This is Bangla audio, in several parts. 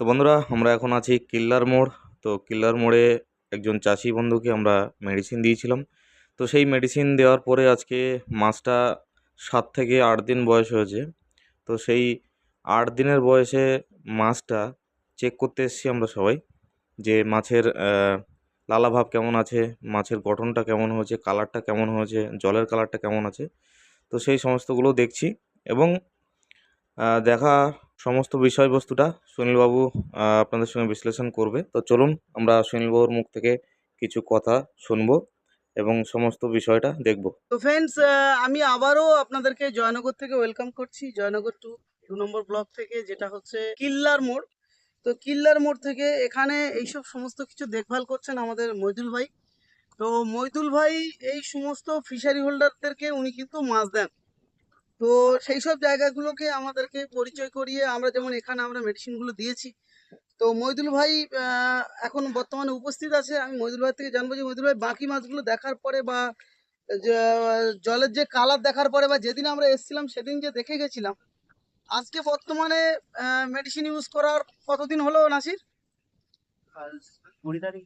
তো বন্ধুরা, আমরা এখন আছি কিল্লার মোড়। তো কিল্লার মোড়ে একজন চাষি বন্ধুকে আমরা মেডিসিন দিয়েছিলাম। তো সেই মেডিসিন দেওয়ার পরে আজকে মাছটা সাত থেকে আট দিন বয়স হয়েছে। তো সেই আট দিনের বয়সে মাছটা চেক করতে এসেছি আমরা সবাই যে মাছের লালাভাব কেমন আছে, মাছের গঠনটা কেমন হয়েছে কালারটা কেমন হয়েছে, জলের কালারটা কেমন আছে। তো সেই সমস্তগুলো দেখছি এবং দেখা সমস্ত বিষয়বস্তুটা সুনীলবাবু আপনাদের সঙ্গে বিশ্লেষণ করবে। তো চলুন আমরা সুনীলবাবুর মুখ থেকে কিছু কথা শুনব এবং সমস্ত বিষয়টা দেখব। তো ফ্রেন্ডস আমি আবারও আপনাদেরকে জয়নগর থেকে ওয়েলকাম করছি। জয়নগর টু দু নম্বর ব্লক থেকে, যেটা হচ্ছে কিল্লার মোড়। তো কিল্লার মোড় থেকে এখানে এইসব সমস্ত কিছু দেখভাল করছেন আমাদের মইদুল ভাই। তো মইদুল ভাই, এই সমস্ত ফিশারি হোল্ডারদেরকে উনি কিন্তু মাছ দেন। তো সেই সব জায়গাগুলোকে আমাদেরকে পরিচয় করিয়ে আমরা যেমন এখানে আমরা মেডিসিনগুলো দিয়েছি। তো মইদুল ভাই এখন বর্তমানে উপস্থিত আছে। আমি মইদুল ভাই থেকে জানব যে মইদুল ভাই বাকি মাছগুলো দেখার পরে বা জলের যে কালার দেখার পরে বা যেদিন আমরা এসেছিলাম সেদিন যে দেখে গেছিলাম আজকে বর্তমানে মেডিসিন ইউজ করার কতদিন হলো নাসির? কুড়ি তারিখ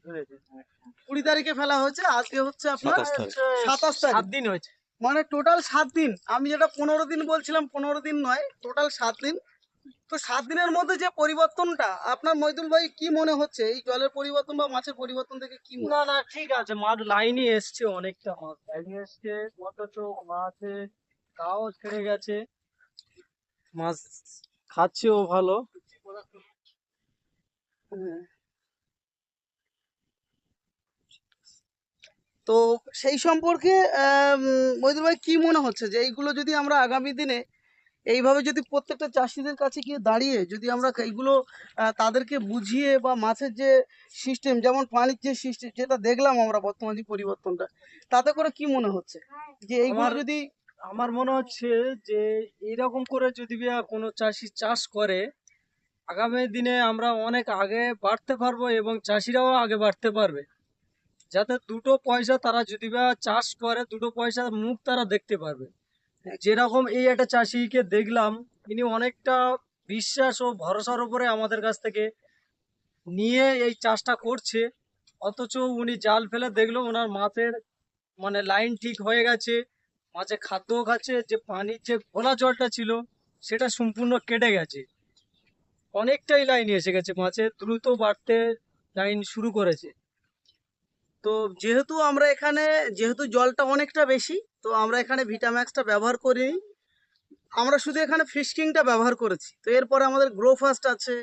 কুড়ি তারিখে ফেলা হয়েছে। আজকে হচ্ছে আপনার সাতাশ তারিখ। সাতাশ তারিখ। সাত দিন হয়েছে। মানে টোটাল সাত দিন। আমি যেটা পনেরো দিন বলছিলাম পনেরো দিন নয় টোটাল সাত দিন। তো সাত দিনের মধ্যে যে পরিবর্তনটা আপনার মইদুল ভাই কি মনে হচ্ছে? এই জলের পরিবর্তন বা মাছের পরিবর্তন থেকে কি না না ঠিক আছে মাছ লাইনে এসছে অনেকটা মাছ। লাইনে এসছে অথচ মাছে তাও ছেড়ে গেছে। মাছ খাচ্ছেও ভালো। হ্যাঁ। তো সেই সম্পর্কে আম, মইদুল ভাই কি মনে হচ্ছে যে এইগুলো যদি আমরা আগামী দিনে এইভাবে যদি প্রত্যেকটা চাষিদের কাছে গিয়ে দাঁড়িয়ে যদি আমরা এইগুলো তাদেরকে বুঝিয়ে বা মাছের যে সিস্টেম যেমন পানির যে সিস্টেম যেটা দেখলাম আমরা বর্তমান যে পরিবর্তনটা তাতে করে কি মনে হচ্ছে? যে এইগুলো যদি আমার মনে হচ্ছে যে এরকম করে যদি কোনো চাষি চাষ করে আগামী দিনে আমরা অনেক আগে বাড়তে পারব এবং চাষিরাও আগে বাড়তে পারবে। যাতে দুটো পয়সা তারা যদি বা চাষ করে, দুটো পয়সা মুখ তারা দেখতে পারবে। যেরকম এই একটা চাষিকে দেখলাম, ইনি অনেকটা বিশ্বাস ও ভরসার উপরে আমাদের কাছ থেকে নিয়ে এই চাষটা করছে। অথচ উনি জাল ফেলে দেখল, ওনার মাছের মানে লাইন ঠিক হয়ে গেছে, মাছে খাদ্যও খাচ্ছে, যে পানির যে ঘোলা জলটা ছিল, সেটা সম্পূর্ণ কেটে গেছে। অনেকটাই লাইন এসে গেছে মাছে দ্রুত বাড়তে লাইন শুরু করেছে। তো যেহেতু আমরা এখানে যেহেতু জলটা অনেকটা বেশি তো আমরা এখানে ভিটাম্যাক্সটা ব্যবহার করিনি। আমরা শুধু এখানে ফিশকিংটা ব্যবহার করেছি। তো এরপরে আমাদের গ্রো ফাস্ট আছে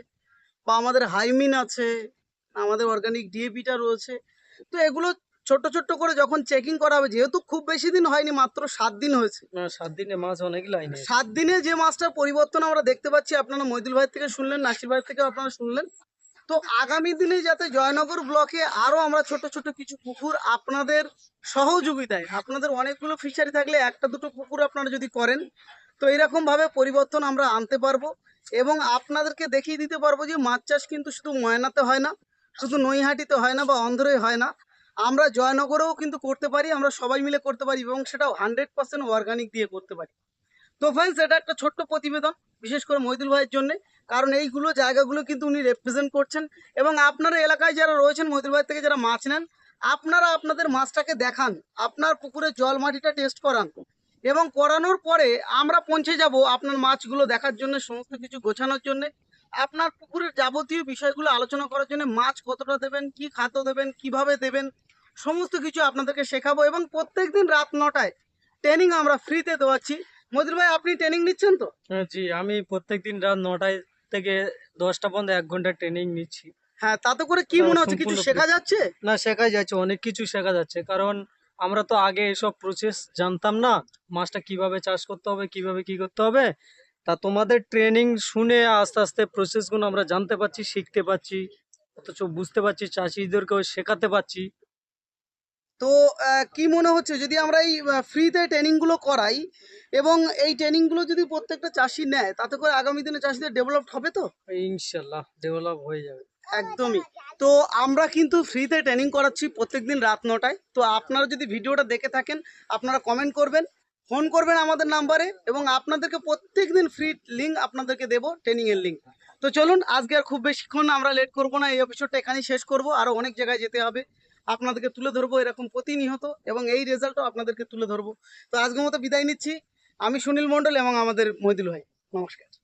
বা আমাদের হাইমিন আছে আমাদের অর্গানিক ডিএপিটা রয়েছে। তো এগুলো ছোট্ট ছোট্ট করে যখন চেকিং করা হবে যেহেতু খুব বেশি দিন হয়নি মাত্র সাত দিন হয়েছে। সাত দিনে মাছ অনেক লাইন সাত দিনে যে মাছটার পরিবর্তন আমরা দেখতে পাচ্ছি আপনারা মইদুল ভাই থেকে শুনলেন নাসির ভাই থেকে আপনারা শুনলেন। তো আগামী দিনে যাতে জয়নগর ব্লকে আরও আমরা ছোট ছোট কিছু পুকুর আপনাদের সহযোগিতায়, আপনাদের অনেকগুলো ফিশারি থাকলে একটা দুটো পুকুর আপনারা যদি করেন, তো এরকম ভাবে পরিবর্তন আমরা আনতে পারব এবং আপনাদেরকে দেখিয়ে দিতে পারব যে মাছ চাষ কিন্তু শুধু ময়নাতে হয় না, শুধু নৈহাটিতে হয় না বা অন্ধ্রে হয় না। আমরা জয়নগরেও কিন্তু করতে পারি, আমরা সবাই মিলে করতে পারি এবং সেটাও হান্ড্রেড পার্সেন্ট অর্গানিক দিয়ে করতে পারি। তো ফ্রেন্ডস এটা একটা ছোট্ট প্রতিবেদন। বিশেষ করে মহিদুল ভাইয়ের জন্য, কারণ এইগুলো জায়গাগুলো কিন্তু উনি রিপ্রেজেন্ট করছেন। এবং আপনার এলাকায় যারা রয়েছেন, মহিদুল ভাই থেকে যারা মাছ নেন, আপনারা আপনাদের মাছটাকে দেখান, আপনার পুকুরে জল মাটিটা টেস্ট করান। এবং করানোর পরে আমরা পৌঁছে যাব আপনার মাছগুলো দেখার জন্য, সমস্ত কিছু গোছানোর জন্য। আপনার পুকুরের যাবতীয় বিষয়গুলো আলোচনা করার জন্য মাছ কতটা দেবেন, কি খাদ্য দেবেন, কীভাবে দেবেন, সমস্ত কিছু আপনাদেরকে শেখাবো। এবং প্রত্যেকদিন রাত নটায় ট্রেনিং আমরা ফ্রিতে দেওয়াচ্ছি মদির ভাই আপনি ট্রেনিং নিচ্ছেন তো? হ্যাঁ, জি আমি প্রত্যেকদিন রাত নটায় থেকে দশটা পর্যন্ত এক ঘণ্টা ট্রেনিং নিচ্ছি। হ্যাঁ তাতে করে কি মনে হচ্ছে কিছু শেখা যাচ্ছে? না শেখা যাচ্ছে অনেক কিছু শেখা যাচ্ছে কারণ আমরা তো আগে এসব প্রসেস জানতাম না মাছটা কীভাবে চাষ করতে হবে কীভাবে কি করতে হবে। তা তোমাদের ট্রেনিং শুনে আস্তে আস্তে প্রসেসগুলো আমরা জানতে পারছি শিখতে পারছি অথচ বুঝতে পারছি চাষিদেরকেও শেখাতে পারছি। তো কি মনে হচ্ছে যদি আমরা এই ফ্রিতে ট্রেনিংগুলো করাই এবং এই ট্রেনিংগুলো যদি প্রত্যেকটা চাষি নেয় তাতে করে আগামী দিনে চাষিদের ডেভেলপ হবে তো? ইনশাল্লাহ ডেভেলপ হয়ে যাবে। একদমই। তো আমরা কিন্তু ফ্রিতে ট্রেনিং করাচ্ছি প্রত্যেকদিন রাত নটায়। তো আপনারা যদি ভিডিওটা দেখে থাকেন আপনারা কমেন্ট করবেন ফোন করবেন আমাদের নাম্বারে এবং আপনাদেরকে প্রত্যেকদিন ফ্রি লিঙ্ক আপনাদেরকে দেবো ট্রেনিংয়ের লিঙ্ক তো চলুন আজকে আর খুব বেশিক্ষণ আমরা লেট করব না এই এপিসোডটা এখানেই শেষ করব। আরও অনেক জায়গায় যেতে হবে। আপনাদেরকে তুলে ধরবো এরকম প্রতিনিয়ত এবং এই রেজাল্টও আপনাদেরকে তুলে ধরবো। তো আজকের মতো বিদায় নিচ্ছি। আমি সুনীল মণ্ডল এবং আমাদের মহিদুল ভাই। নমস্কার।